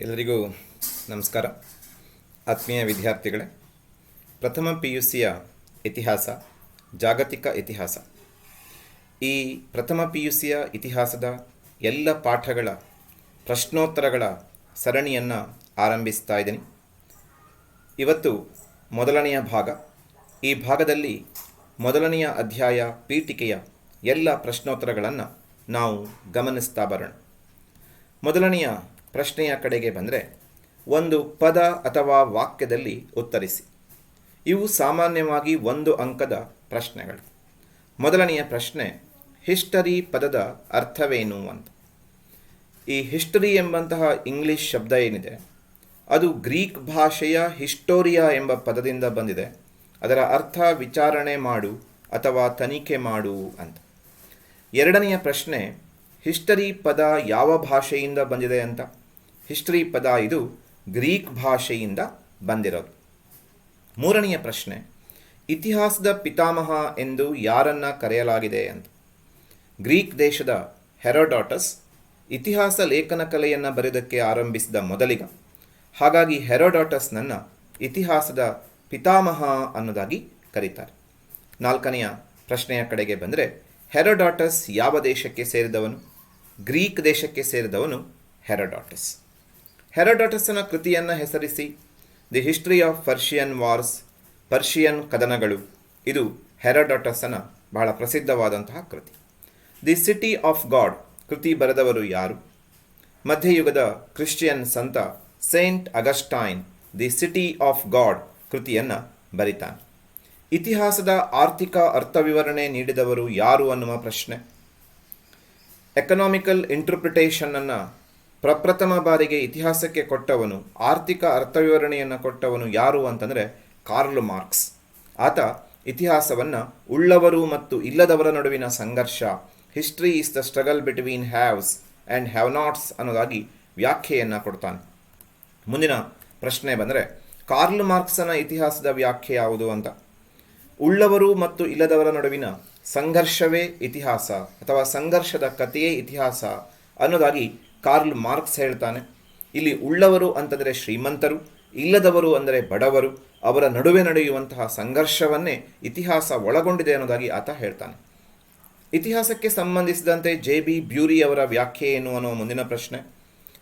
ಎಲ್ಲರಿಗೂ ನಮಸ್ಕಾರ. ಆತ್ಮೀಯ ವಿದ್ಯಾರ್ಥಿಗಳೇ, ಪ್ರಥಮ ಪಿ ಯು ಸಿಯ ಇತಿಹಾಸ, ಜಾಗತಿಕ ಇತಿಹಾಸ. ಈ ಪ್ರಥಮ ಪಿ ಯು ಸಿಯ ಇತಿಹಾಸದ ಎಲ್ಲ ಪಾಠಗಳ ಪ್ರಶ್ನೋತ್ತರಗಳ ಸರಣಿಯನ್ನು ಆರಂಭಿಸ್ತಾ ಇದ್ದೀನಿ. ಇವತ್ತು ಮೊದಲನೆಯ ಭಾಗ. ಈ ಭಾಗದಲ್ಲಿ ಮೊದಲನೆಯ ಅಧ್ಯಾಯ ಪೀಠಿಕೆಯ ಎಲ್ಲ ಪ್ರಶ್ನೋತ್ತರಗಳನ್ನು ನಾವು ಗಮನಿಸ್ತಾ ಬರೋಣ. ಮೊದಲನೆಯ ಪ್ರಶ್ನೆಯ ಕಡೆಗೆ ಬಂದರೆ, ಒಂದು ಪದ ಅಥವಾ ವಾಕ್ಯದಲ್ಲಿ ಉತ್ತರಿಸಿ. ಇವು ಸಾಮಾನ್ಯವಾಗಿ ಒಂದು ಅಂಕದ ಪ್ರಶ್ನೆಗಳು. ಮೊದಲನೆಯ ಪ್ರಶ್ನೆ, ಹಿಸ್ಟರಿ ಪದದ ಅರ್ಥವೇನು ಅಂತ. ಈ ಹಿಸ್ಟರಿ ಎಂಬಂತಹ ಇಂಗ್ಲಿಷ್ ಶಬ್ದ ಏನಿದೆ? ಅದು ಗ್ರೀಕ್ ಭಾಷೆಯ ಹಿಸ್ಟೋರಿಯಾ ಎಂಬ ಪದದಿಂದ ಬಂದಿದೆ. ಅದರ ಅರ್ಥ ವಿಚಾರಣೆ ಮಾಡು ಅಥವಾ ತನಿಖೆ ಮಾಡು ಅಂತ. ಎರಡನೆಯ ಪ್ರಶ್ನೆ ಹಿಸ್ಟರಿ ಪದ ಯಾವ ಭಾಷೆಯಿಂದ ಬಂದಿದೆ ಅಂತ? ಹಿಸ್ಟರಿ ಪದ ಇದು ಗ್ರೀಕ್ ಭಾಷೆಯಿಂದ ಬಂದಿರೋದು. ಮೂರನೆಯ ಪ್ರಶ್ನೆ, ಇತಿಹಾಸದ ಪಿತಾಮಹ ಎಂದು ಯಾರನ್ನ ಕರೆಯಲಾಗಿದೆ ಅಂತ? ಗ್ರೀಕ್ ದೇಶದ ಹೆರೋಡಾಟಸ್ ಇತಿಹಾಸ ಲೇಖನ ಕಲೆಯನ್ನು ಬರೆಯೋದಕ್ಕೆ ಆರಂಭಿಸಿದ ಮೊದಲಿಗ. ಹಾಗಾಗಿ ಹೆರೋಡಾಟಸ್ನನ್ನು ಇತಿಹಾಸದ ಪಿತಾಮಹ ಅನ್ನೋದಾಗಿ ಕರೀತಾರೆ. ನಾಲ್ಕನೆಯ ಪ್ರಶ್ನೆಯ ಕಡೆಗೆ ಬಂದರೆ ಹೆರೋಡಾಟಸ್ ಯಾವ ದೇಶಕ್ಕೆ ಸೇರಿದವನು? ಗ್ರೀಕ್ ದೇಶಕ್ಕೆ ಸೇರಿದವನು ಹೆರೋಡಾಟಸ್. ಹೆರೋಡಾಟಸ್ನ ಕೃತಿಯನ್ನು ಹೆಸರಿಸಿ. The history of Persian wars, Persian ಕದನಗಳು. ಇದು ಹೆರೋಡಾಟಸ್ನ ಬಹಳ ಪ್ರಸಿದ್ಧವಾದಂತಹ ಕೃತಿ. ದಿ ಸಿಟಿ ಆಫ್ ಗಾಡ್, ಕೃತಿ ಬರೆದವರು ಯಾರು? ಮಧ್ಯಯುಗದ ಕ್ರಿಶ್ಚಿಯನ್ ಸಂತ Saint Augustine the city of God ಕೃತಿಯನ್ನು ಬರಿತಾನೆ. ಇತಿಹಾಸದ ಆರ್ಥಿಕ ಅರ್ಥವಿವರಣೆ ನೀಡಿದವರು ಯಾರು ಅನ್ನುವ ಪ್ರಶ್ನೆ. ಎಕನಾಮಿಕಲ್ ಇಂಟರ್ಪ್ರಿಟೇಷನನ್ನು ಪ್ರಪ್ರಥಮ ಬಾರಿಗೆ ಇತಿಹಾಸಕ್ಕೆ ಕೊಟ್ಟವನು, ಆರ್ಥಿಕ ಅರ್ಥವಿವರಣೆಯನ್ನು ಕೊಟ್ಟವನು ಯಾರು ಅಂತಂದರೆ ಕಾರ್ಲ್ ಮಾರ್ಕ್ಸ್. ಆತ ಇತಿಹಾಸವನ್ನು ಉಳ್ಳವರು ಮತ್ತು ಇಲ್ಲದವರ ನಡುವಿನ ಸಂಘರ್ಷ history is the struggle between haves and have nots ಅನ್ನೋದಾಗಿ ವ್ಯಾಖ್ಯೆಯನ್ನು ಕೊಡ್ತಾನೆ. ಮುಂದಿನ ಪ್ರಶ್ನೆ ಬಂದರೆ, ಕಾರ್ಲ್ ಮಾರ್ಕ್ಸನ ಇತಿಹಾಸದ ವ್ಯಾಖ್ಯೆ ಯಾವುದು ಅಂತ. ಉಳ್ಳವರು ಮತ್ತು ಇಲ್ಲದವರ ನಡುವಿನ ಸಂಘರ್ಷವೇ ಇತಿಹಾಸ ಅಥವಾ ಸಂಘರ್ಷದ ಕಥೆಯೇ ಇತಿಹಾಸ ಅನ್ನೋದಾಗಿ ಕಾರ್ಲ್ ಮಾರ್ಕ್ಸ್ ಹೇಳ್ತಾನೆ. ಇಲ್ಲಿ ಉಳ್ಳವರು ಅಂತಂದರೆ ಶ್ರೀಮಂತರು, ಇಲ್ಲದವರು ಅಂದರೆ ಬಡವರು, ಅವರ ನಡುವೆ ನಡೆಯುವಂತಹ ಸಂಘರ್ಷವನ್ನೇ ಇತಿಹಾಸ ಒಳಗೊಂಡಿದೆ ಅನ್ನೋದಾಗಿ ಆತ ಹೇಳ್ತಾನೆ. ಇತಿಹಾಸಕ್ಕೆ ಸಂಬಂಧಿಸಿದಂತೆ ಜೆ ಬಿ ಬ್ಯೂರಿ ಅವರ ವ್ಯಾಖ್ಯೆ ಏನು ಅನ್ನೋ ಮುಂದಿನ ಪ್ರಶ್ನೆ.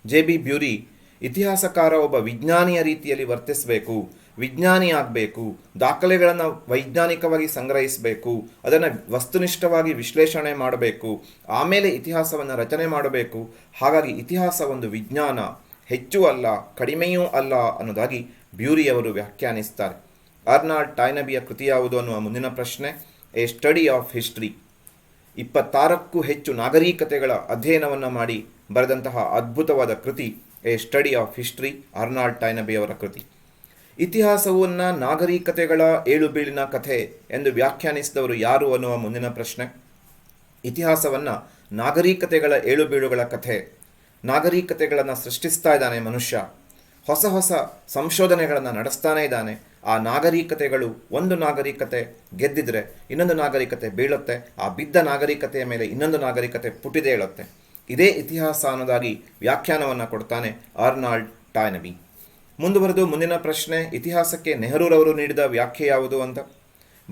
ಜೆ ಬಿ ಬ್ಯೂರಿ, ಇತಿಹಾಸಕಾರ ಒಬ್ಬ ವಿಜ್ಞಾನಿಯ ರೀತಿಯಲ್ಲಿ ವರ್ತಿಸಬೇಕು ವಿಜ್ಞಾನಿ ಆಗಬೇಕು ದಾಖಲೆಗಳನ್ನು ವೈಜ್ಞಾನಿಕವಾಗಿ ಸಂಗ್ರಹಿಸಬೇಕು, ಅದನ್ನು ವಸ್ತುನಿಷ್ಠವಾಗಿ ವಿಶ್ಲೇಷಣೆ ಮಾಡಬೇಕು, ಆಮೇಲೆ ಇತಿಹಾಸವನ್ನು ರಚನೆ ಮಾಡಬೇಕು. ಹಾಗಾಗಿ ಇತಿಹಾಸ ಒಂದು ವಿಜ್ಞಾನ, ಹೆಚ್ಚು ಅಲ್ಲ, ಕಡಿಮೆಯೂ ಅಲ್ಲ ಅನ್ನೋದಾಗಿ ಬ್ಯೂರಿಯವರು ವ್ಯಾಖ್ಯಾನಿಸ್ತಾರೆ. ಅರ್ನಾಲ್ಡ್ ಟೈನಬಿಯ ಕೃತಿ ಯಾವುದು ಅನ್ನುವ ಮುಂದಿನ ಪ್ರಶ್ನೆ, ಎ ಸ್ಟಡಿ ಆಫ್ ಹಿಸ್ಟ್ರಿ. ಇಪ್ಪತ್ತಾರಕ್ಕೂ ಹೆಚ್ಚು ನಾಗರಿಕತೆಗಳ ಅಧ್ಯಯನವನ್ನು ಮಾಡಿ ಬರೆದಂತಹ ಅದ್ಭುತವಾದ ಕೃತಿ, a study of history, Arnold ಟೈನಬಿಯವರ ಕೃತಿ. ಇತಿಹಾಸವನ್ನು ನಾಗರಿಕತೆಗಳ ಏಳು ಬೀಳಿನ ಕಥೆ ಎಂದು ವ್ಯಾಖ್ಯಾನಿಸಿದವರು ಯಾರು ಅನ್ನುವ ಮುಂದಿನ ಪ್ರಶ್ನೆ. ಇತಿಹಾಸವನ್ನು ನಾಗರಿಕತೆಗಳ ಏಳು ಬೀಳುಗಳ ಕಥೆ. ನಾಗರಿಕತೆಗಳನ್ನು ಸೃಷ್ಟಿಸ್ತಾ ಇದ್ದಾನೆ ಮನುಷ್ಯ. ಹೊಸ ಹೊಸ ಸಂಶೋಧನೆಗಳನ್ನು ನಡೆಸ್ತಾನೇ ಇದ್ದಾನೆ. ಆ ನಾಗರಿಕತೆಗಳು ಒಂದು ನಾಗರಿಕತೆ ಗೆದ್ದಿದ್ರೆ ಇನ್ನೊಂದು ನಾಗರಿಕತೆ ಬೀಳುತ್ತೆ. ಆ ಬಿದ್ದ ನಾಗರಿಕತೆಯ ಮೇಲೆ ಇನ್ನೊಂದು ನಾಗರಿಕತೆ ಪುಟಿದೇಳುತ್ತೆ. ಇದೇ ಇತಿಹಾಸ ಅನ್ನೋದಾಗಿ ವ್ಯಾಖ್ಯಾನವನ್ನು ಕೊಡ್ತಾನೆ ಆರ್ನಾಲ್ಡ್ ಟಾಯ್ನಬಿ. ಮುಂದುವರೆದು ಮುಂದಿನ ಪ್ರಶ್ನೆ, ಇತಿಹಾಸಕ್ಕೆ ನೆಹರೂರವರು ನೀಡಿದ ವ್ಯಾಖ್ಯೆ ಯಾವುದು ಅಂತ?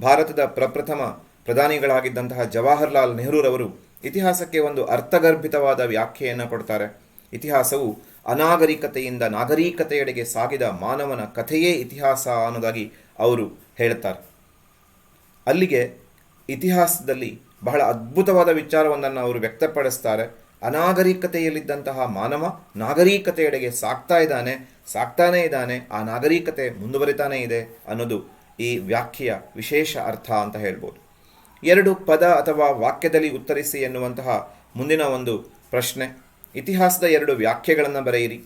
ಭಾರತದ ಪ್ರಪ್ರಥಮ ಪ್ರಧಾನಿಗಳಾಗಿದ್ದಂತಹ ಜವಾಹರ್ಲಾಲ್ ನೆಹರೂರವರು ಇತಿಹಾಸಕ್ಕೆ ಒಂದು ಅರ್ಥಗರ್ಭಿತವಾದ ವ್ಯಾಖ್ಯೆಯನ್ನು ಕೊಡ್ತಾರೆ. ಇತಿಹಾಸವು ಅನಾಗರಿಕತೆಯಿಂದ ನಾಗರಿಕತೆಯೆಡೆಗೆ ಸಾಗಿದ ಮಾನವನ ಕಥೆಯೇ ಇತಿಹಾಸ ಅನ್ನೋದಾಗಿ ಅವರು ಹೇಳ್ತಾರೆ ಅಲ್ಲಿಗೆ ಇತಿಹಾಸದಲ್ಲಿ ಬಹಳ ಅದ್ಭುತವಾದ ವಿಚಾರವೊಂದನ್ನು ಅವರು ವ್ಯಕ್ತಪಡಿಸ್ತಾರೆ. ಅನಾಗರಿಕತೆಯಲ್ಲಿದ್ದಂತಹ ಮಾನವ ನಾಗರಿಕತೆಯೆಡೆಗೆ ಸಾಕ್ತಾ ಇದ್ದಾನೆ. ಸಾಕ್ತಾನೇ ಇದ್ದಾನೆ, ಆ ನಾಗರಿಕತೆ ಮುಂದುವರಿತಾನೇ ಇದೆ ಅನ್ನೋದು ಈ ವ್ಯಾಖ್ಯೆಯ ವಿಶೇಷ ಅರ್ಥ ಅಂತ ಹೇಳ್ಬೋದು. ಎರಡು ಪದ ಅಥವಾ ವಾಕ್ಯದಲ್ಲಿ ಉತ್ತರಿಸಿ ಎನ್ನುವಂತಹ ಮುಂದಿನ ಒಂದು ಪ್ರಶ್ನೆ. ಇತಿಹಾಸದ ಎರಡು ವ್ಯಾಖ್ಯೆಗಳನ್ನು ಬರೆಯಿರಿ.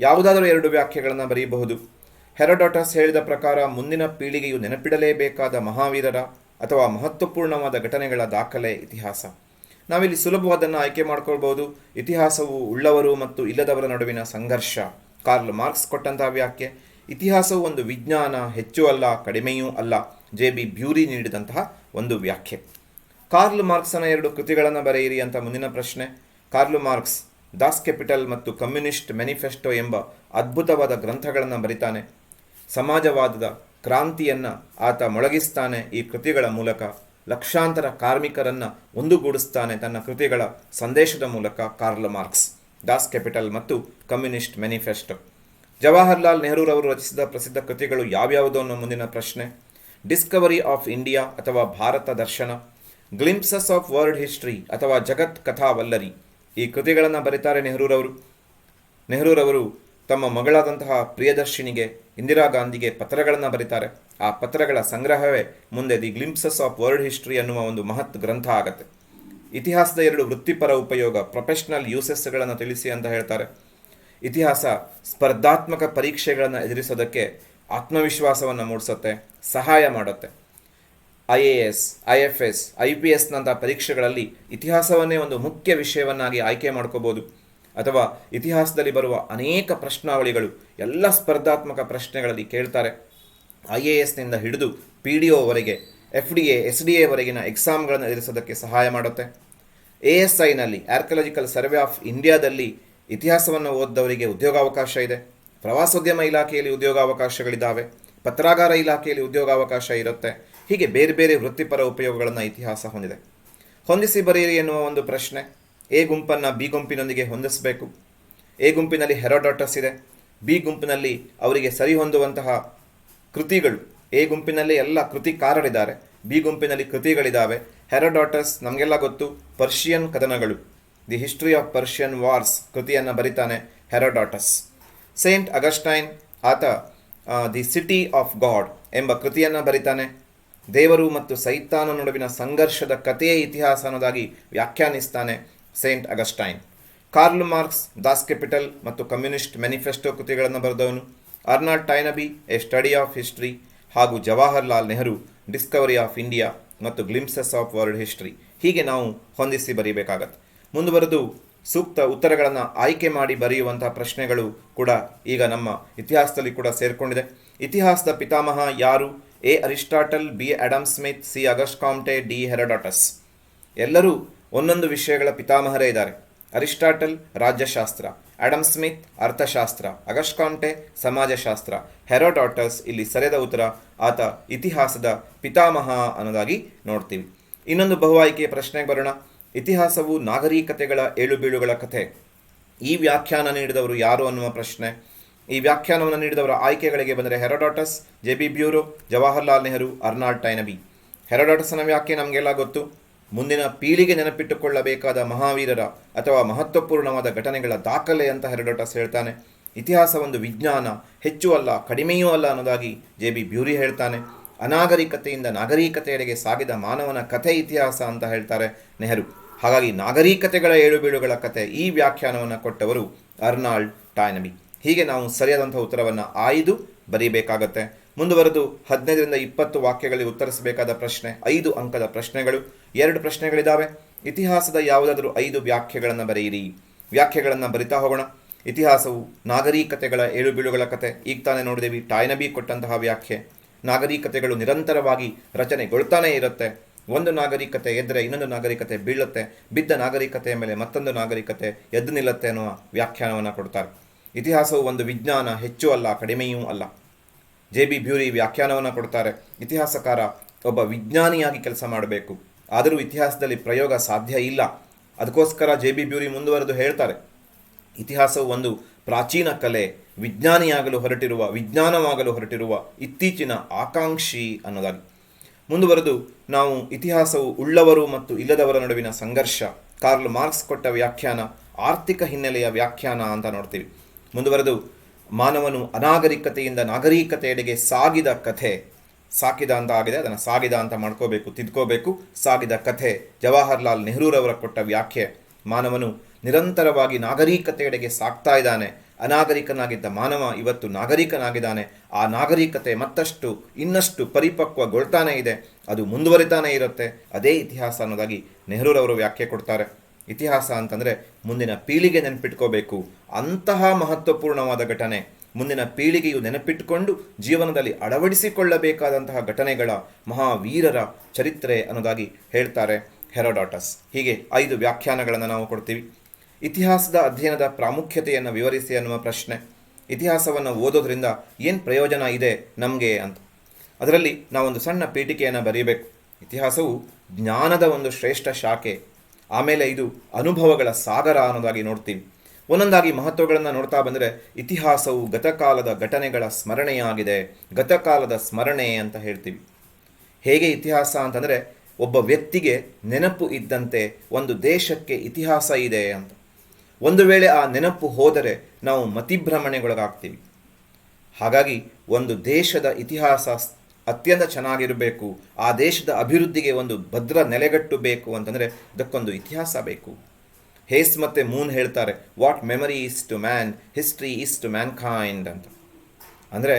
ಯಾವುದಾದರೂ ಎರಡು ವ್ಯಾಖ್ಯೆಗಳನ್ನು ಬರೆಯಬಹುದು ಹೆರೋಡಾಟಸ್ ಹೇಳಿದ ಪ್ರಕಾರ ಮುಂದಿನ ಪೀಳಿಗೆಯು ನೆನಪಿಡಲೇಬೇಕಾದ ಮಹಾವೀರರ ಅಥವಾ ಮಹತ್ವಪೂರ್ಣವಾದ ಘಟನೆಗಳ ದಾಖಲೆ ಇತಿಹಾಸ. ನಾವಿಲ್ಲಿ ಸುಲಭವಾದನ್ನು ಆಯ್ಕೆ ಮಾಡ್ಕೊಳ್ಬೋದು ಇತಿಹಾಸವು ಉಳ್ಳವರು ಮತ್ತು ಇಲ್ಲದವರ ನಡುವಿನ ಸಂಘರ್ಷ. ಕಾರ್ಲ್ ಮಾರ್ಕ್ಸ್ ಕೊಟ್ಟಂತಹ ವ್ಯಾಖ್ಯೆ. ಇತಿಹಾಸವು ಒಂದು ವಿಜ್ಞಾನ, ಹೆಚ್ಚು ಅಲ್ಲ, ಕಡಿಮೆಯೂ ಅಲ್ಲ ಜೆ ಬಿ ಬ್ಯೂರಿ ನೀಡಿದಂತಹ ಒಂದು ವ್ಯಾಖ್ಯೆ. ಕಾರ್ಲ್ ಮಾರ್ಕ್ಸನ ಎರಡು ಕೃತಿಗಳನ್ನು ಬರೆಯಿರಿ ಅಂತ ಮುಂದಿನ ಪ್ರಶ್ನೆ. ಕಾರ್ಲ್ ಮಾರ್ಕ್ಸ್, ದಾಸ್ ಕ್ಯಾಪಿಟಲ್ ಮತ್ತು ಕಮ್ಯುನಿಸ್ಟ್ ಮ್ಯಾನಿಫೆಸ್ಟೋ ಎಂಬ ಅದ್ಭುತವಾದ ಗ್ರಂಥಗಳನ್ನು ಬರಿತಾನೆ. ಸಮಾಜವಾದದ ಕ್ರಾಂತಿಯನ್ನು ಆತ ಮೊಳಗಿಸ್ತಾನೆ ಈ ಕೃತಿಗಳ ಮೂಲಕ. ಲಕ್ಷಾಂತರ ಕಾರ್ಮಿಕರನ್ನು ಒಂದುಗೂಡಿಸ್ತಾನೆ ತನ್ನ ಕೃತಿಗಳ ಸಂದೇಶದ ಮೂಲಕ ಕಾರ್ಲ್ ಮಾರ್ಕ್ಸ್. ದಾಸ್ ಕ್ಯಾಪಿಟಲ್ ಮತ್ತು ಕಮ್ಯುನಿಸ್ಟ್ ಮ್ಯಾನಿಫೆಸ್ಟೋ. ಜವಾಹರ್ಲಾಲ್ ನೆಹರೂರವರು ರಚಿಸಿದ ಪ್ರಸಿದ್ಧ ಕೃತಿಗಳು ಯಾವ್ಯಾವುದು ಅನ್ನೋ ಮುಂದಿನ ಪ್ರಶ್ನೆ. ಡಿಸ್ಕವರಿ ಆಫ್ ಇಂಡಿಯಾ ಅಥವಾ ಭಾರತ ದರ್ಶನ. ಗ್ಲಿಂಪ್ಸಸ್ ಆಫ್ ವರ್ಲ್ಡ್ ಹಿಸ್ಟ್ರಿ ಅಥವಾ ಜಗತ್ ಕಥಾವಲ್ಲರಿ. ಈ ಕೃತಿಗಳನ್ನು ಬರೀತಾರೆ ನೆಹರೂರವರು ನೆಹರೂರವರು ತಮ್ಮ ಮಗಳಾದಂತಹ ಪ್ರಿಯದರ್ಶಿನಿಗೆ, ಇಂದಿರಾ ಗಾಂಧಿಗೆ ಪತ್ರಗಳನ್ನು ಬರೀತಾರೆ. ಆ ಪತ್ರಗಳ ಸಂಗ್ರಹವೇ ಮುಂದೆ the glimpses of world history ಅನ್ನುವ ಒಂದು ಮಹತ್ ಗ್ರಂಥ ಆಗತ್ತೆ. ಇತಿಹಾಸದ ಎರಡು ವೃತ್ತಿಪರ ಉಪಯೋಗ ಪ್ರೊಫೆಷನಲ್ ಯೂಸಸ್ಗಳನ್ನು ತಿಳಿಸಿ ಅಂತ ಹೇಳ್ತಾರೆ. ಇತಿಹಾಸ ಸ್ಪರ್ಧಾತ್ಮಕ ಪರೀಕ್ಷೆಗಳನ್ನು ಎದುರಿಸೋದಕ್ಕೆ ಆತ್ಮವಿಶ್ವಾಸವನ್ನು ಮೂಡಿಸುತ್ತೆ, ಸಹಾಯ ಮಾಡುತ್ತೆ. I A S I F S I P ಎಸ್ನಂಥ ಪರೀಕ್ಷೆಗಳಲ್ಲಿ ಇತಿಹಾಸವನ್ನೇ ಒಂದು ಮುಖ್ಯ ವಿಷಯವನ್ನಾಗಿ ಆಯ್ಕೆ ಮಾಡ್ಕೋಬೋದು. ಅಥವಾ ಇತಿಹಾಸದಲ್ಲಿ ಬರುವ ಅನೇಕ ಪ್ರಶ್ನಾವಳಿಗಳು ಎಲ್ಲ ಸ್ಪರ್ಧಾತ್ಮಕ ಪ್ರಶ್ನೆಗಳಲ್ಲಿ ಕೇಳ್ತಾರೆ. ಐ ಎ ಎಸ್ನಿಂದ ಹಿಡಿದು P D ಒವರೆಗೆ F D A S D ಎವರೆಗಿನ ಎಕ್ಸಾಮ್ಗಳನ್ನು ಎದುರಿಸೋದಕ್ಕೆ ಸಹಾಯ ಮಾಡುತ್ತೆ. ಎ ಎಸ್ ಐನಲ್ಲಿ ಆರ್ಕಲಾಜಿಕಲ್ ಸರ್ವೆ ಆಫ್ ಇಂಡಿಯಾದಲ್ಲಿ ಇತಿಹಾಸವನ್ನು ಓದಿದವರಿಗೆ ಉದ್ಯೋಗಾವಕಾಶ ಇದೆ. ಪ್ರವಾಸೋದ್ಯಮ ಇಲಾಖೆಯಲ್ಲಿ ಉದ್ಯೋಗಾವಕಾಶಗಳಿದ್ದಾವೆ. ಪತ್ರಾಗಾರ ಇಲಾಖೆಯಲ್ಲಿ ಉದ್ಯೋಗಾವಕಾಶ ಇರುತ್ತೆ. ಹೀಗೆ ಬೇರೆ ಬೇರೆ ವೃತ್ತಿಪರ ಉಪಯೋಗಗಳನ್ನು ಇತಿಹಾಸ ಹೊಂದಿದೆ. ಹೊಂದಿಸಿ ಬರೆಯಿರಿ ಎನ್ನುವ ಒಂದು ಪ್ರಶ್ನೆ. ಎ ಗುಂಪನ್ನು ಬಿ ಗುಂಪಿನೊಂದಿಗೆ ಹೊಂದಿಸಬೇಕು. ಎ ಗುಂಪಿನಲ್ಲಿ ಹೆರೋಡಾಟಸ್ ಇದೆ. ಬಿ ಗುಂಪಿನಲ್ಲಿ ಅವರಿಗೆ ಸರಿ ಹೊಂದುವಂತಹ ಕೃತಿಗಳು ಎ ಗುಂಪಿನಲ್ಲಿ ಎಲ್ಲ ಕೃತಿಕಾರರಿದ್ದಾರೆ ಬಿ ಗುಂಪಿನಲ್ಲಿ ಕೃತಿಗಳಿದ್ದಾವೆ ಹೆರಡಾಟಸ್ ನಮಗೆಲ್ಲ ಗೊತ್ತು, Persian ಕದನಗಳು. The history of Persian wars ಕೃತಿಯನ್ನು ಬರೀತಾನೆ ಹೆರಡಾಟಸ್ ಸೇಂಟ್ ಅಗಸ್ಟೈನ್, ಆತ ದಿ ಸಿಟಿ ಆಫ್ ಗಾಡ್ ಎಂಬ ಕೃತಿಯನ್ನು ಬರಿತಾನೆ. ದೇವರು ಮತ್ತು ಸೈತಾನ ನಡುವಿನ ಸಂಘರ್ಷದ ಕಥೆಯೇ ಇತಿಹಾಸ ಅನ್ನೋದಾಗಿ ವ್ಯಾಖ್ಯಾನಿಸ್ತಾನೆ Saint Augustine. Karl Marx, Das Kapital ಮತ್ತು ಕಮ್ಯುನಿಸ್ಟ್ ಮ್ಯಾನಿಫೆಸ್ಟೋ ಕೃತಿಗಳನ್ನು ಬರೆದವನು. Arnold Toynbee, a study of history. ಹಾಗೂ Jawaharlal Nehru discovery of India ಮತ್ತು ಗ್ಲಿಮ್ಸಸ್ ಆಫ್ ವರ್ಲ್ಡ್ ಹಿಸ್ಟ್ರಿ ಹೀಗೆ ನಾವು ಹೊಂದಿಸಿ ಬರೀಬೇಕಾಗತ್ತೆ. ಮುಂದುವರೆದು ಸೂಕ್ತ ಉತ್ತರಗಳನ್ನು ಆಯ್ಕೆ ಮಾಡಿ ಬರೆಯುವಂಥ ಪ್ರಶ್ನೆಗಳು ಕೂಡ ಈಗ ನಮ್ಮ ಇತಿಹಾಸದಲ್ಲಿ ಕೂಡ ಸೇರಿಕೊಂಡಿದೆ. ಇತಿಹಾಸದ ಪಿತಾಮಹ ಯಾರು? A. Aristotle, B. Adam Smith, C. August Comte D. Herodotus. ಎಲ್ಲರೂ ಒಂದೊಂದು ವಿಷಯಗಳ ಪಿತಾಮಹರೇ ಇದ್ದಾರೆ. ಅರಿಸ್ಟಾಟಲ್ ರಾಜ್ಯಶಾಸ್ತ್ರ ಆಡಮ್ ಸ್ಮಿತ್ ಅರ್ಥಶಾಸ್ತ್ರ ಅಗಸ್ಕಾಂಟೆ ಸಮಾಜಶಾಸ್ತ್ರ ಹೆರೋಡಾಟಸ್ ಇಲ್ಲಿ ಸರಿಯಾದ ಉತ್ತರ, ಆತ ಇತಿಹಾಸದ ಪಿತಾಮಹ ಅನ್ನೋದಾಗಿ ನೋಡ್ತೀವಿ. ಇನ್ನೊಂದು ಬಹು ಆಯ್ಕೆಯ ಪ್ರಶ್ನೆಗೆ ಬರೋಣ. ಇತಿಹಾಸವು ನಾಗರಿಕತೆಗಳ ಏಳುಬೀಳುಗಳ ಕಥೆ. ಈ ವ್ಯಾಖ್ಯಾನ ನೀಡಿದವರು ಯಾರು ಅನ್ನುವ ಪ್ರಶ್ನೆ. ಈ ವ್ಯಾಖ್ಯಾನವನ್ನು ನೀಡಿದವರ ಆಯ್ಕೆಗಳಿಗೆ ಬಂದರೆ Herodotus J B Bury, Jawaharlal Nehru, Arnold Toynbee. ಹೆರೋಡಾಟಸ್ನ ವ್ಯಾಖ್ಯೆ ನಮಗೆಲ್ಲ ಗೊತ್ತು. ಮುಂದಿನ ಪೀಳಿಗೆ ನೆನಪಿಟ್ಟುಕೊಳ್ಳಬೇಕಾದ ಮಹಾವೀರರ ಅಥವಾ ಮಹತ್ವಪೂರ್ಣವಾದ ಘಟನೆಗಳ ದಾಖಲೆ ಅಂತ ಹೆರಡೋಟಸ್ ಹೇಳ್ತಾನೆ. ಇತಿಹಾಸ ಒಂದು ವಿಜ್ಞಾನ, ಹೆಚ್ಚು ಅಲ್ಲ, ಕಡಿಮೆಯೂ ಅಲ್ಲ ಅನ್ನೋದಾಗಿ ಜೆ ಬಿ ಬ್ಯೂರಿ ಹೇಳ್ತಾನೆ. ಅನಾಗರಿಕತೆಯಿಂದ ನಾಗರಿಕತೆಯೆಡೆಗೆ ಸಾಗಿದ ಮಾನವನ ಕಥೆ ಇತಿಹಾಸ ಅಂತ ಹೇಳ್ತಾರೆ ನೆಹರು. ಹಾಗಾಗಿ ನಾಗರಿಕತೆಗಳ ಏಳುಬೀಳುಗಳ ಕಥೆ ಈ ವ್ಯಾಖ್ಯಾನವನ್ನು ಕೊಟ್ಟವರು ಅರ್ನಾಲ್ಡ್ ಟಾಯ್ನಬಿ ಹೀಗೆ ನಾವು ಸರಿಯಾದಂಥ ಉತ್ತರವನ್ನು ಆಯ್ದು ಬರೀಬೇಕಾಗತ್ತೆ. ಮುಂದುವರೆದು ಹದಿನೈದರಿಂದ ಇಪ್ಪತ್ತು ವಾಕ್ಯಗಳಿಗೆ ಉತ್ತರಿಸಬೇಕಾದ ಪ್ರಶ್ನೆ, ಐದು ಅಂಕದ ಪ್ರಶ್ನೆಗಳು. ಎರಡು ಪ್ರಶ್ನೆಗಳಿದ್ದಾವೆ ಇತಿಹಾಸದ ಯಾವುದಾದರೂ ಐದು ವ್ಯಾಖ್ಯೆಗಳನ್ನು ಬರೆಯಿರಿ. ವ್ಯಾಖ್ಯೆಗಳನ್ನು ಬರಿತಾ ಹೋಗೋಣ. ಇತಿಹಾಸವು ನಾಗರಿಕತೆಗಳ ಏಳುಬೀಳುಗಳ ಕತೆ. ಈಗ ತಾನೇ ನೋಡಿದೇವಿ ಟಾಯ್ನಬಿ ಕೊಟ್ಟಂತಹ ವ್ಯಾಖ್ಯೆ. ನಾಗರಿಕತೆಗಳು ನಿರಂತರವಾಗಿ ರಚನೆಗೊಳ್ತಾನೇ ಇರುತ್ತೆ. ಒಂದು ನಾಗರಿಕತೆ ಎದ್ದರೆ ಇನ್ನೊಂದು ನಾಗರಿಕತೆ ಬೀಳುತ್ತೆ. ಬಿದ್ದ ನಾಗರಿಕತೆಯ ಮೇಲೆ ಮತ್ತೊಂದು ನಾಗರಿಕತೆ ಎದ್ದು ನಿಲ್ಲುತ್ತೆ ಅನ್ನುವ ವ್ಯಾಖ್ಯಾನವನ್ನು ಕೊಡ್ತಾರೆ. ಇತಿಹಾಸವು ಒಂದು ವಿಜ್ಞಾನ ಹೆಚ್ಚು ಅಲ್ಲ, ಕಡಿಮೆಯೂ ಅಲ್ಲ. ಜೆ ಬಿ ಬ್ಯೂರಿ ವ್ಯಾಖ್ಯಾನವನ್ನು ಕೊಡ್ತಾರೆ. ಇತಿಹಾಸಕಾರ ಒಬ್ಬ ವಿಜ್ಞಾನಿಯಾಗಿ ಕೆಲಸ ಮಾಡಬೇಕು. ಆದರೂ ಇತಿಹಾಸದಲ್ಲಿ ಪ್ರಯೋಗ ಸಾಧ್ಯ ಇಲ್ಲ. ಅದಕ್ಕೋಸ್ಕರ ಜೆ ಬಿ ಬ್ಯೂರಿ ಮುಂದುವರೆದು ಹೇಳ್ತಾರೆ. ಇತಿಹಾಸವು ಒಂದು ಪ್ರಾಚೀನ ಕಲೆ. ವಿಜ್ಞಾನಿಯಾಗಲು ಹೊರಟಿರುವ, ವಿಜ್ಞಾನವಾಗಲು ಹೊರಟಿರುವ ಇತ್ತೀಚಿನ ಆಕಾಂಕ್ಷಿ ಅನ್ನೋದಾಗಿ. ಮುಂದುವರೆದು ನಾವು ಇತಿಹಾಸವು ಉಳ್ಳವರು ಮತ್ತು ಇಲ್ಲದವರ ನಡುವಿನ ಸಂಘರ್ಷ. ಕಾರ್ಲ್ ಮಾರ್ಕ್ಸ್ ಕೊಟ್ಟ ವ್ಯಾಖ್ಯಾನ ಆರ್ಥಿಕ ಹಿನ್ನೆಲೆಯ ವ್ಯಾಖ್ಯಾನ ಅಂತ ನೋಡ್ತೀವಿ. ಮುಂದುವರೆದು ಮಾನವನು ಅನಾಗರಿಕತೆಯಿಂದ ನಾಗರಿಕತೆಯೆಡೆಗೆ ಸಾಗಿದ ಕಥೆ. ಸಾಕಿದ ಅಂತ ಆಗಿದೆ, ಅದನ್ನು ಸಾಗಿದ ಅಂತ ಮಾಡ್ಕೋಬೇಕು, ತಿದ್ಕೋಬೇಕು. ಸಾಗಿದ ಕಥೆ, ಜವಾಹರ್ಲಾಲ್ ನೆಹರೂರವರ ಕೊಟ್ಟ ವ್ಯಾಖ್ಯೆ. ಮಾನವನು ನಿರಂತರವಾಗಿ ನಾಗರಿಕತೆಯೆಡೆಗೆ ಸಾಗ್ತಾ ಇದ್ದಾನೆ. ಅನಾಗರಿಕನಾಗಿದ್ದ ಮಾನವ ಇವತ್ತು ನಾಗರಿಕನಾಗಿದ್ದಾನೆ. ಆ ನಾಗರಿಕತೆ ಮತ್ತಷ್ಟು, ಇನ್ನಷ್ಟು ಪರಿಪಕ್ವಗೊಳ್ತಾನೆ ಇದೆ. ಅದು ಮುಂದುವರಿತಾನೆ ಇರುತ್ತೆ. ಅದೇ ಇತಿಹಾಸ ಅನ್ನೋದಾಗಿ ನೆಹರೂರವರು ವ್ಯಾಖ್ಯೆ ಕೊಡ್ತಾರೆ. ಇತಿಹಾಸ ಅಂತಂದರೆ ಮುಂದಿನ ಪೀಳಿಗೆ ನೆನಪಿಟ್ಕೋಬೇಕು. ಅಂತಹ ಮಹತ್ವಪೂರ್ಣವಾದ ಘಟನೆ. ಮುಂದಿನ ಪೀಳಿಗೆಯು ನೆನಪಿಟ್ಟುಕೊಂಡು ಜೀವನದಲ್ಲಿ ಅಳವಡಿಸಿಕೊಳ್ಳಬೇಕಾದಂತಹ ಘಟನೆಗಳ ಮಹಾವೀರರ ಚರಿತ್ರೆ ಅನ್ನೋದಾಗಿ ಹೇಳ್ತಾರೆ ಹೆರೋಡಾಟಸ್. ಹೀಗೆ ಐದು ವ್ಯಾಖ್ಯಾನಗಳನ್ನು ನಾವು ಕೊಡ್ತೀವಿ. ಇತಿಹಾಸದ ಅಧ್ಯಯನದ ಪ್ರಾಮುಖ್ಯತೆಯನ್ನು ವಿವರಿಸಿ ಅನ್ನುವ ಪ್ರಶ್ನೆ. ಇತಿಹಾಸವನ್ನು ಓದೋದ್ರಿಂದ ಏನು ಪ್ರಯೋಜನ ಇದೆ ನಮಗೆ ಅಂತ. ಅದರಲ್ಲಿ ನಾವೊಂದು ಸಣ್ಣ ಪೀಠಿಕೆಯನ್ನು ಬರೀಬೇಕು. ಇತಿಹಾಸವು ಜ್ಞಾನದ ಒಂದು ಶ್ರೇಷ್ಠ ಶಾಖೆ. ಆಮೇಲೆ ಇದು ಅನುಭವಗಳ ಸಾಗರ ಅನ್ನೋದಾಗಿ ನೋಡ್ತೀವಿ ಒಂದೊಂದಾಗಿ ಮಹತ್ವಗಳನ್ನು ನೋಡ್ತಾ ಬಂದರೆ ಇತಿಹಾಸವು ಗತಕಾಲದ ಘಟನೆಗಳ ಸ್ಮರಣೆಯಾಗಿದೆ. ಗತಕಾಲದ ಸ್ಮರಣೆ ಅಂತ ಹೇಳ್ತೀವಿ. ಹೇಗೆ ಇತಿಹಾಸ ಅಂತಂದರೆ ಒಬ್ಬ ವ್ಯಕ್ತಿಗೆ ನೆನಪು ಇದ್ದಂತೆ ಒಂದು ದೇಶಕ್ಕೆ ಇತಿಹಾಸ ಇದೆ ಅಂತ. ಒಂದು ವೇಳೆ ಆ ನೆನಪು ಹೋದರೆ ನಾವು ಮತಿಭ್ರಮಣೆಗೊಳಗಾಗ್ತೀವಿ. ಹಾಗಾಗಿ ಒಂದು ದೇಶದ ಇತಿಹಾಸ ಅತ್ಯಂತ ಚೆನ್ನಾಗಿರಬೇಕು, ಆ ದೇಶದ ಅಭಿವೃದ್ಧಿಗೆ ಒಂದು ಭದ್ರ ನೆಲೆಗಟ್ಟು ಬೇಕು ಅಂತಂದರೆ ಅದಕ್ಕೊಂದು ಇತಿಹಾಸ ಬೇಕು. ಹೇಸ್ ಮತ್ತು ಮೂನ್ ಹೇಳ್ತಾರೆ what memory is to man history is to man mankind ಅಂತ. ಅಂದರೆ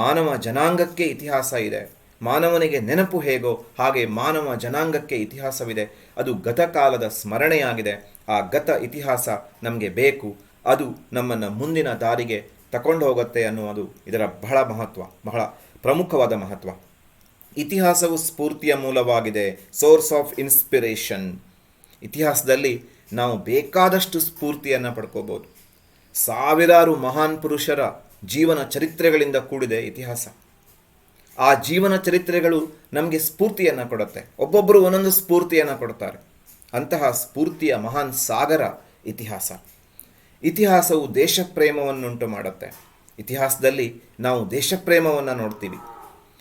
ಮಾನವ ಜನಾಂಗಕ್ಕೆ ಇತಿಹಾಸ ಇದೆ. ಮಾನವನಿಗೆ ನೆನಪು ಹೇಗೋ ಹಾಗೆ ಮಾನವ ಜನಾಂಗಕ್ಕೆ ಇತಿಹಾಸವಿದೆ. ಅದು ಗತಕಾಲದ ಸ್ಮರಣೆಯಾಗಿದೆ. ಆ ಗತ ಇತಿಹಾಸ ನಮಗೆ ಬೇಕು. ಅದು ನಮ್ಮನ್ನು ಮುಂದಿನ ದಾರಿಗೆ ತಕೊಂಡು ಹೋಗುತ್ತೆ ಅನ್ನುವುದು ಇದರ ಬಹಳ ಮಹತ್ವ, ಬಹಳ ಪ್ರಮುಖವಾದ ಮಹತ್ವ. ಇತಿಹಾಸವು ಸ್ಫೂರ್ತಿಯ ಮೂಲವಾಗಿದೆ ಸೋರ್ಸ್ ಆಫ್ ಇನ್ಸ್ಪಿರೇಷನ್ ಇತಿಹಾಸದಲ್ಲಿ ನಾವು ಬೇಕಾದಷ್ಟು ಸ್ಫೂರ್ತಿಯನ್ನು ಪಡ್ಕೋಬೋದು. ಸಾವಿರಾರು ಮಹಾನ್ ಪುರುಷರ ಜೀವನ ಚರಿತ್ರೆಗಳಿಂದ ಕೂಡಿದೆ ಇತಿಹಾಸ. ಆ ಜೀವನ ಚರಿತ್ರೆಗಳು ನಮಗೆ ಸ್ಫೂರ್ತಿಯನ್ನು ಕೊಡುತ್ತೆ. ಒಬ್ಬೊಬ್ಬರು ಒಂದೊಂದು ಸ್ಫೂರ್ತಿಯನ್ನು ಕೊಡ್ತಾರೆ. ಅಂತಹ ಸ್ಫೂರ್ತಿಯ ಮಹಾನ್ ಸಾಗರ ಇತಿಹಾಸ. ಇತಿಹಾಸವು ದೇಶಪ್ರೇಮವನ್ನುಂಟು ಮಾಡುತ್ತೆ. ಇತಿಹಾಸದಲ್ಲಿ ನಾವು ದೇಶಪ್ರೇಮವನ್ನು ನೋಡ್ತೀವಿ.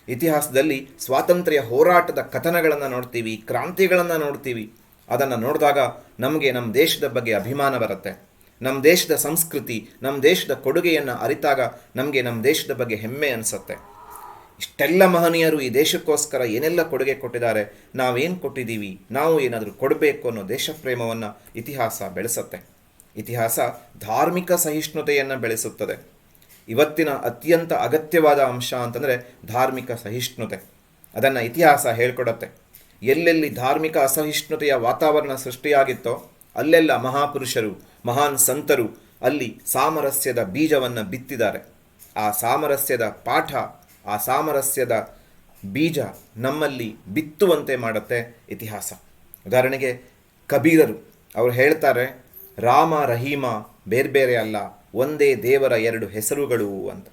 ಇತಿಹಾಸದಲ್ಲಿ ಸ್ವಾತಂತ್ರ್ಯ ಹೋರಾಟದ ಕಥನಗಳನ್ನು ನೋಡ್ತೀವಿ, ಕ್ರಾಂತಿಗಳನ್ನು ನೋಡ್ತೀವಿ. ಅದನ್ನು ನೋಡಿದಾಗ ನಮಗೆ ನಮ್ಮ ದೇಶದ ಬಗ್ಗೆ ಅಭಿಮಾನ ಬರುತ್ತೆ. ನಮ್ಮ ದೇಶದ ಸಂಸ್ಕೃತಿ ನಮ್ಮ ದೇಶದ ಕೊಡುಗೆಯನ್ನು ಅರಿತಾಗ ನಮಗೆ ನಮ್ಮ ದೇಶದ ಬಗ್ಗೆ ಹೆಮ್ಮೆ ಅನಿಸುತ್ತೆ. ಇಷ್ಟೆಲ್ಲ ಮಹನೀಯರು ಈ ದೇಶಕ್ಕೋಸ್ಕರ ಏನೆಲ್ಲ ಕೊಡುಗೆ ಕೊಟ್ಟಿದ್ದಾರೆ, ನಾವೇನು ಕೊಟ್ಟಿದ್ದೀವಿ, ನಾವು ಏನಾದರೂ ಕೊಡಬೇಕು ಅನ್ನೋ ದೇಶಪ್ರೇಮವನ್ನು ಇತಿಹಾಸ ಬೆಳೆಸುತ್ತೆ. ಇತಿಹಾಸ ಧಾರ್ಮಿಕ ಸಹಿಷ್ಣುತೆಯನ್ನು ಬೆಳೆಸುತ್ತದೆ. ಇವತ್ತಿನ ಅತ್ಯಂತ ಅಗತ್ಯವಾದ ಅಂಶ ಅಂತಂದರೆ ಧಾರ್ಮಿಕ ಸಹಿಷ್ಣುತೆ. ಅದನ್ನು ಇತಿಹಾಸ ಹೇಳ್ಕೊಡತ್ತೆ. ಎಲ್ಲೆಲ್ಲಿ ಧಾರ್ಮಿಕ ಅಸಹಿಷ್ಣುತೆಯ ವಾತಾವರಣ ಸೃಷ್ಟಿಯಾಗಿತ್ತೋ, ಅಲ್ಲೆಲ್ಲ ಮಹಾಪುರುಷರು, ಮಹಾನ್ ಸಂತರು ಅಲ್ಲಿ ಸಾಮರಸ್ಯದ ಬೀಜವನ್ನು ಬಿತ್ತಿದ್ದಾರೆ. ಆ ಸಾಮರಸ್ಯದ ಪಾಠ, ಆ ಸಾಮರಸ್ಯದ ಬೀಜ ನಮ್ಮಲ್ಲಿ ಬಿತ್ತುವಂತೆ ಮಾಡುತ್ತೆ ಇತಿಹಾಸ. ಉದಾಹರಣೆಗೆ ಕಬೀರರು, ಅವರು ಹೇಳ್ತಾರೆ, ರಾಮ ರಹೀಮ ಬೇರೆ ಬೇರೆ ಅಲ್ಲ, ಒಂದೇ ದೇವರ ಎರಡು ಹೆಸರುಗಳು ಅಂತ.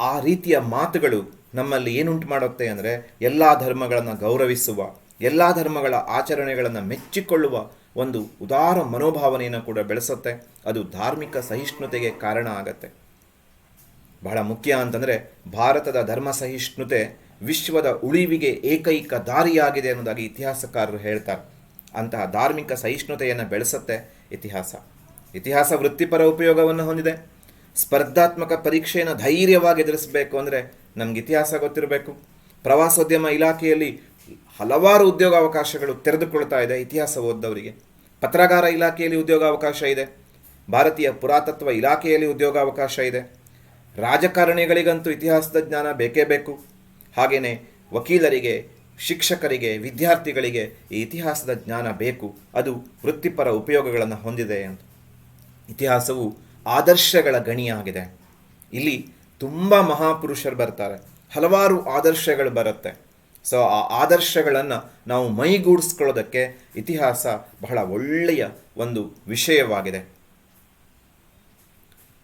ಆ ರೀತಿಯ ಮಾತುಗಳು ನಮ್ಮಲ್ಲಿ ಏನುಂಟು ಮಾಡುತ್ತೆ ಅಂದರೆ, ಎಲ್ಲ ಧರ್ಮಗಳನ್ನು ಗೌರವಿಸುವ, ಎಲ್ಲ ಧರ್ಮಗಳ ಆಚರಣೆಗಳನ್ನು ಮೆಚ್ಚಿಕೊಳ್ಳುವ ಒಂದು ಉದಾರ ಮನೋಭಾವನೆಯನ್ನು ಕೂಡ ಬೆಳೆಸುತ್ತೆ. ಅದು ಧಾರ್ಮಿಕ ಸಹಿಷ್ಣುತೆಗೆ ಕಾರಣ ಆಗತ್ತೆ. ಬಹಳ ಮುಖ್ಯ ಅಂತಂದರೆ, ಭಾರತದ ಧರ್ಮ ಸಹಿಷ್ಣುತೆ ವಿಶ್ವದ ಉಳಿವಿಗೆ ಏಕೈಕ ದಾರಿಯಾಗಿದೆ ಅನ್ನೋದಾಗಿ ಇತಿಹಾಸಕಾರರು ಹೇಳ್ತಾರೆ. ಅಂತಹ ಧಾರ್ಮಿಕ ಸಹಿಷ್ಣುತೆಯನ್ನು ಬೆಳೆಸುತ್ತೆ. ಇತಿಹಾಸ. ಇತಿಹಾಸ ವೃತ್ತಿಪರ ಉಪಯೋಗವನ್ನು ಹೊಂದಿದೆ. ಸ್ಪರ್ಧಾತ್ಮಕ ಪರೀಕ್ಷೆಯನ್ನು ಧೈರ್ಯವಾಗಿ ಎದುರಿಸಬೇಕು ಅಂದರೆ ನಮ್ಗೆ ಇತಿಹಾಸ ಗೊತ್ತಿರಬೇಕು. ಪ್ರವಾಸೋದ್ಯಮ ಇಲಾಖೆಯಲ್ಲಿ ಹಲವಾರು ಉದ್ಯೋಗಾವಕಾಶಗಳು ತೆರೆದುಕೊಳ್ತಾ ಇದೆ ಇತಿಹಾಸ ಓದ್ದವರಿಗೆ. ಪತ್ರಗಾರ ಇಲಾಖೆಯಲ್ಲಿ ಉದ್ಯೋಗಾವಕಾಶ ಇದೆ. ಭಾರತೀಯ ಪುರಾತತ್ವ ಇಲಾಖೆಯಲ್ಲಿ ಉದ್ಯೋಗಾವಕಾಶ ಇದೆ. ರಾಜಕಾರಣಿಗಳಿಗಂತೂ ಇತಿಹಾಸದ ಜ್ಞಾನ ಬೇಕೇ ಬೇಕು. ಹಾಗೆಯೇ ವಕೀಲರಿಗೆ ಶಿಕ್ಷಕರಿಗೆ, ವಿದ್ಯಾರ್ಥಿಗಳಿಗೆ ಈ ಇತಿಹಾಸದ ಜ್ಞಾನ ಬೇಕು. ಅದು ವೃತ್ತಿಪರ ಉಪಯೋಗಗಳನ್ನು ಹೊಂದಿದೆ ಅಂತ. ಇತಿಹಾಸವು ಆದರ್ಶಗಳ ಗಣಿಯಾಗಿದೆ. ಇಲ್ಲಿ ತುಂಬ ಮಹಾಪುರುಷರು ಬರ್ತಾರೆ. ಹಲವಾರು ಆದರ್ಶಗಳು ಬರುತ್ತೆ. ಸೊ ಆ ಆದರ್ಶಗಳನ್ನು ನಾವು ಮೈಗೂಡಿಸ್ಕೊಳ್ಳೋದಕ್ಕೆ ಇತಿಹಾಸ ಬಹಳ ಒಳ್ಳೆಯ ಒಂದು ವಿಷಯವಾಗಿದೆ.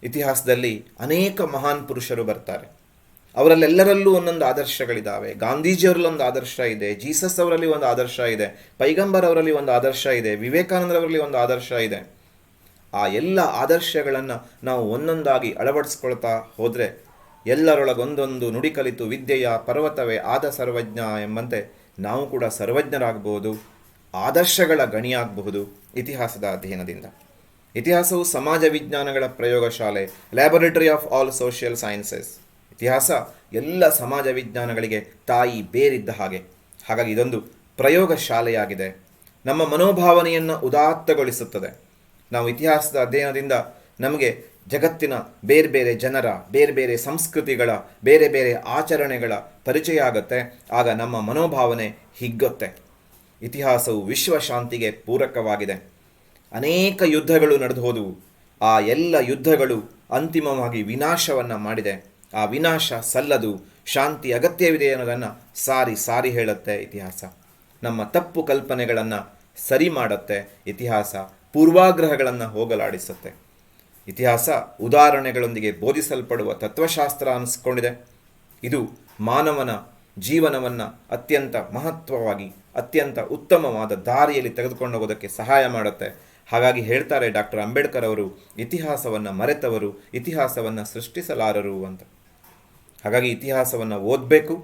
ಇತಿಹಾಸದಲ್ಲಿ ಅನೇಕ ಮಹಾನ್ ಪುರುಷರು ಬರ್ತಾರೆ. ಅವರಲ್ಲೆಲ್ಲರಲ್ಲೂ ಒಂದೊಂದು ಆದರ್ಶಗಳಿದ್ದಾವೆ ಗಾಂಧೀಜಿಯವರಲ್ಲಿ ಒಂದು ಆದರ್ಶ ಇದೆ, ಜೀಸಸ್ ಅವರಲ್ಲಿ ಒಂದು ಆದರ್ಶ ಇದೆ, ಪೈಗಂಬರ್ ಅವರಲ್ಲಿ ಒಂದು ಆದರ್ಶ ಇದೆ ವಿವೇಕಾನಂದರವರಲ್ಲಿ ಒಂದು ಆದರ್ಶ ಇದೆ. ಆ ಎಲ್ಲ ಆದರ್ಶಗಳನ್ನು ನಾವು ಒಂದೊಂದಾಗಿ ಅಳವಡಿಸ್ಕೊಳ್ತಾ ಹೋದರೆ ಎಲ್ಲರೊಳಗೊಂದೊಂದು ನುಡಿ ಕಲಿತು ವಿದ್ಯೆಯ ಪರ್ವತವೇ ಆದ ಸರ್ವಜ್ಞ ಎಂಬಂತೆ ನಾವು ಕೂಡ ಸರ್ವಜ್ಞರಾಗಬಹುದು ಆದರ್ಶಗಳ ಗಣಿಯಾಗಬಹುದು ಇತಿಹಾಸದ ಅಧ್ಯಯನದಿಂದ. ಇತಿಹಾಸವು ಸಮಾಜ ವಿಜ್ಞಾನಗಳ ಪ್ರಯೋಗಶಾಲೆ laboratory of all social sciences ಇತಿಹಾಸ ಎಲ್ಲ ಸಮಾಜ ವಿಜ್ಞಾನಗಳಿಗೆ ತಾಯಿ ಬೇರಿದ್ದ ಹಾಗೆ. ಹಾಗಾಗಿ ಇದೊಂದು ಪ್ರಯೋಗಶಾಲೆಯಾಗಿದೆ. ನಮ್ಮ ಮನೋಭಾವನೆಯನ್ನು ಉದಾತ್ತಗೊಳಿಸುತ್ತದೆ. ನಾವು ಇತಿಹಾಸದ ಅಧ್ಯಯನದಿಂದ ನಮಗೆ ಜಗತ್ತಿನ ಬೇರೆ ಬೇರೆ ಜನರ, ಬೇರೆ ಬೇರೆ ಸಂಸ್ಕೃತಿಗಳ, ಬೇರೆ ಬೇರೆ ಆಚರಣೆಗಳ ಪರಿಚಯ ಆಗುತ್ತೆ. ಆಗ ನಮ್ಮ ಮನೋಭಾವನೆ ಹಿಗ್ಗುತ್ತೆ. ಇತಿಹಾಸವು ವಿಶ್ವಶಾಂತಿಗೆ ಪೂರಕವಾಗಿದೆ. ಅನೇಕ ಯುದ್ಧಗಳು ನಡೆದು ಹೋದವು. ಆ ಎಲ್ಲ ಯುದ್ಧಗಳು ಅಂತಿಮವಾಗಿ ವಿನಾಶವನ್ನು ಮಾಡಿದೆ. ಆ ವಿನಾಶ ಸಲ್ಲದು ಶಾಂತಿ ಅಗತ್ಯವಿದೆ ಅನ್ನೋದನ್ನು ಸಾರಿ ಸಾರಿ ಹೇಳುತ್ತೆ ಇತಿಹಾಸ. ನಮ್ಮ ತಪ್ಪು ಕಲ್ಪನೆಗಳನ್ನು ಸರಿ ಮಾಡುತ್ತೆ ಇತಿಹಾಸ, ಪೂರ್ವಾಗ್ರಹಗಳನ್ನು ಹೋಗಲಾಡಿಸುತ್ತೆ. ಇತಿಹಾಸ ಉದಾಹರಣೆಗಳೊಂದಿಗೆ ಬೋಧಿಸಲ್ಪಡುವ ತತ್ವಶಾಸ್ತ್ರ ಅನಿಸ್ಕೊಂಡಿದೆ. ಇದು ಮಾನವನ ಜೀವನವನ್ನು ಅತ್ಯಂತ ಮಹತ್ವವಾಗಿ, ಅತ್ಯಂತ ಉತ್ತಮವಾದ ದಾರಿಯಲ್ಲಿ ತೆಗೆದುಕೊಂಡು ಹೋಗೋದಕ್ಕೆ ಸಹಾಯ ಮಾಡುತ್ತೆ. ಹಾಗಾಗಿ ಹೇಳ್ತಾರೆ ಡಾಕ್ಟರ್ ಅಂಬೇಡ್ಕರ್ ಅವರು, ಇತಿಹಾಸವನ್ನು ಮರೆತವರು, ಇತಿಹಾಸವನ್ನು ಸೃಷ್ಟಿಸಲಾರರು ಅಂತ. ಹಾಗಾಗಿ ಇತಿಹಾಸವನ್ನು ಓದಬೇಕು,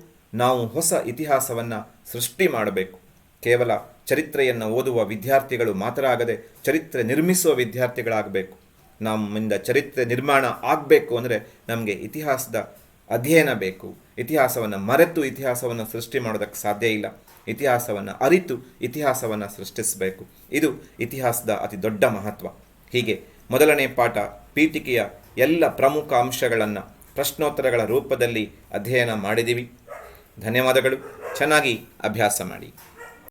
ನಾವು ಹೊಸ ಇತಿಹಾಸವನ್ನು ಸೃಷ್ಟಿ ಮಾಡಬೇಕು. ಕೇವಲ ಚರಿತ್ರೆಯನ್ನು ಓದುವ ವಿದ್ಯಾರ್ಥಿಗಳು ಮಾತ್ರ ಆಗದೆ ಚರಿತ್ರೆ ನಿರ್ಮಿಸುವ ವಿದ್ಯಾರ್ಥಿಗಳಾಗಬೇಕು. ನಮ್ಮಿಂದ ಚರಿತ್ರೆ ನಿರ್ಮಾಣ ಆಗಬೇಕು ಅಂದರೆ ನಮಗೆ ಇತಿಹಾಸದ ಅಧ್ಯಯನ ಬೇಕು. ಇತಿಹಾಸವನ್ನು ಮರೆತು ಇತಿಹಾಸವನ್ನು ಸೃಷ್ಟಿ ಮಾಡೋದಕ್ಕೆ ಸಾಧ್ಯ ಇಲ್ಲ. ಇತಿಹಾಸವನ್ನು ಅರಿತು ಇತಿಹಾಸವನ್ನು ಸೃಷ್ಟಿಸಬೇಕು. ಇದು ಇತಿಹಾಸದ ಅತಿ ದೊಡ್ಡ ಮಹತ್ವ. ಹೀಗೆ ಮೊದಲನೇ ಪಾಠ ಪೀಠಿಕೆಯ ಎಲ್ಲ ಪ್ರಮುಖ ಅಂಶಗಳನ್ನು ಪ್ರಶ್ನೋತ್ತರಗಳ ರೂಪದಲ್ಲಿ ಅಧ್ಯಯನ ಮಾಡಿದ್ದೀವಿ. ಧನ್ಯವಾದಗಳು. ಚೆನ್ನಾಗಿ ಅಭ್ಯಾಸ ಮಾಡಿ.